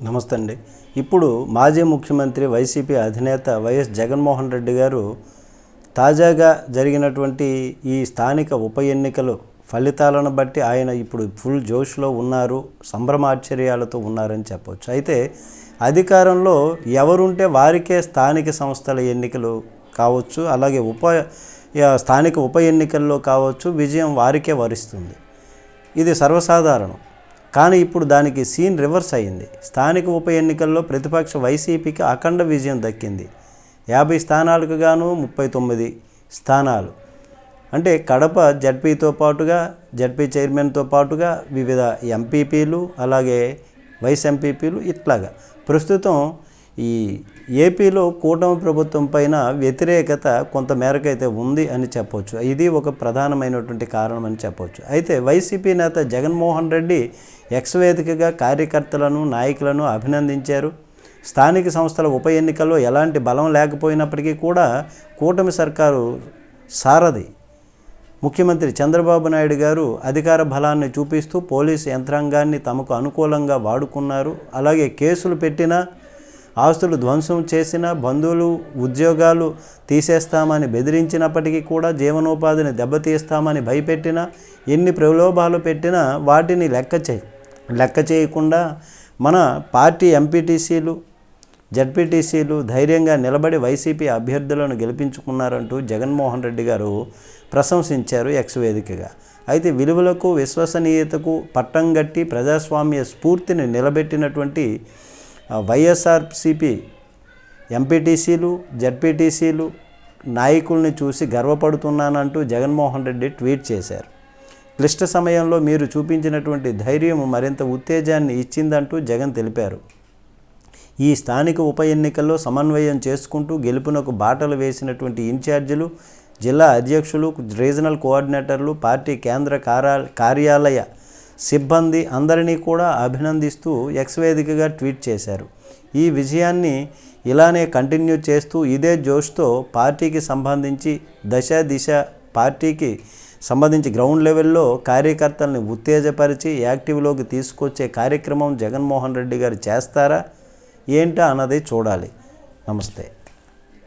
నమస్తే అండి ఇప్పుడు మాజీ ముఖ్యమంత్రి వైసీపీ అధినేత వైఎస్ జగన్మోహన్ రెడ్డి గారు తాజాగా జరిగినటువంటి ఈ స్థానిక ఉప ఎన్నికలు ఫలితాలను బట్టి ఆయన ఇప్పుడు ఫుల్ జోష్లో ఉన్నారు సంభ్రమాశ్చర్యాలతో ఉన్నారని చెప్పవచ్చు అయితే అధికారంలో ఎవరుంటే వారికే స్థానిక సంస్థల ఎన్నికలు కావచ్చు అలాగే ఉప స్థానిక ఉప ఎన్నికల్లో కావచ్చు విజయం వారికే వరిస్తుంది. ఇది సర్వసాధారణం. కానీ ఇప్పుడు దానికి సీన్ రివర్స్ అయింది స్థానిక ఉప ఎన్నికల్లో ప్రతిపక్ష వైసీపీకి అఖండ విజయం దక్కింది. యాభై స్థానాలకు గాను ముప్పై తొమ్మిది స్థానాలు. అంటే కడప జడ్పీతో పాటుగా జడ్పీ చైర్మన్తో పాటుగా వివిధ ఎంపీపీలు అలాగే వైస్ ఎంపీపీలు ఇట్లాగా. ప్రస్తుతం ఈ ఏపీలో కూటమి ప్రభుత్వం పైన వ్యతిరేకత కొంత మేరకైతే ఉంది అని చెప్పవచ్చు ఇది ఒక ప్రధానమైనటువంటి కారణం అని చెప్పవచ్చు అయితే వైసీపీ నేత జగన్మోహన్ రెడ్డి ఎక్స్వేదికగా కార్యకర్తలను నాయకులను అభినందించారు. స్థానిక సంస్థల ఉప ఎన్నికల్లో ఎలాంటి బలం లేకపోయినప్పటికీ కూడా కూటమి సర్కారు సారథి ముఖ్యమంత్రి చంద్రబాబు నాయుడు గారు అధికార బలాన్ని చూపిస్తూ పోలీసు యంత్రాంగాన్ని తమకు అనుకూలంగా వాడుకున్నారు. అలాగే కేసులు పెట్టినా ఆస్తులు ధ్వంసం చేసిన బంధువులు ఉద్యోగాలు తీసేస్తామని బెదిరించినప్పటికీ కూడా జీవనోపాధిని దెబ్బతీస్తామని భయపెట్టినా ఎన్ని ప్రలోభాలు పెట్టినా వాటిని లెక్క చేయి. లెక్క చేయకుండా మన పార్టీ ఎంపీటీసీలు జడ్పీటీసీలు ధైర్యంగా నిలబడి వైసీపీ అభ్యర్థులను గెలిపించుకున్నారంటూ జగన్మోహన్ రెడ్డి గారు ప్రశంసించారు ఎక్స్ వేదికగా. అయితే విలువలకు విశ్వసనీయతకు పట్టం గట్టి ప్రజాస్వామ్య స్ఫూర్తిని నిలబెట్టినటువంటి వైఎస్ఆర్సిపి ఎంపీటీసీలు జడ్పీటీసీలు నాయకుల్ని చూసి గర్వపడుతున్నానంటూ జగన్మోహన్ రెడ్డి ట్వీట్ చేశారు. క్లిష్ట సమయంలో మీరు చూపించినటువంటి ధైర్యం మరింత ఉత్తేజాన్ని ఇచ్చిందంటూ జగన్ తెలిపారు. ఈ స్థానిక ఉప ఎన్నికల్లో సమన్వయం చేసుకుంటూ గెలుపునకు బాటలు వేసినటువంటి ఇన్ఛార్జీలు జిల్లా అధ్యక్షులు రీజనల్ కోఆర్డినేటర్లు పార్టీ కేంద్ర కార్యాలయ సిబ్బంది అందరినీ కూడా అభినందిస్తూ ఎక్స్ వేదికగా ట్వీట్ చేశారు. ఈ విజయాన్ని ఇలానే కంటిన్యూ చేస్తూ ఇదే జోష్తో పార్టీకి సంబంధించి దశ దిశ పార్టీకి సంబంధించి గ్రౌండ్ లెవెల్లో కార్యకర్తల్ని ఉత్తేజపరిచి యాక్టివ్లోకి తీసుకొచ్చే కార్యక్రమం జగన్మోహన్ రెడ్డి గారు చేస్తారా? ఏంటా అన్నది చూడాలి. నమస్తే.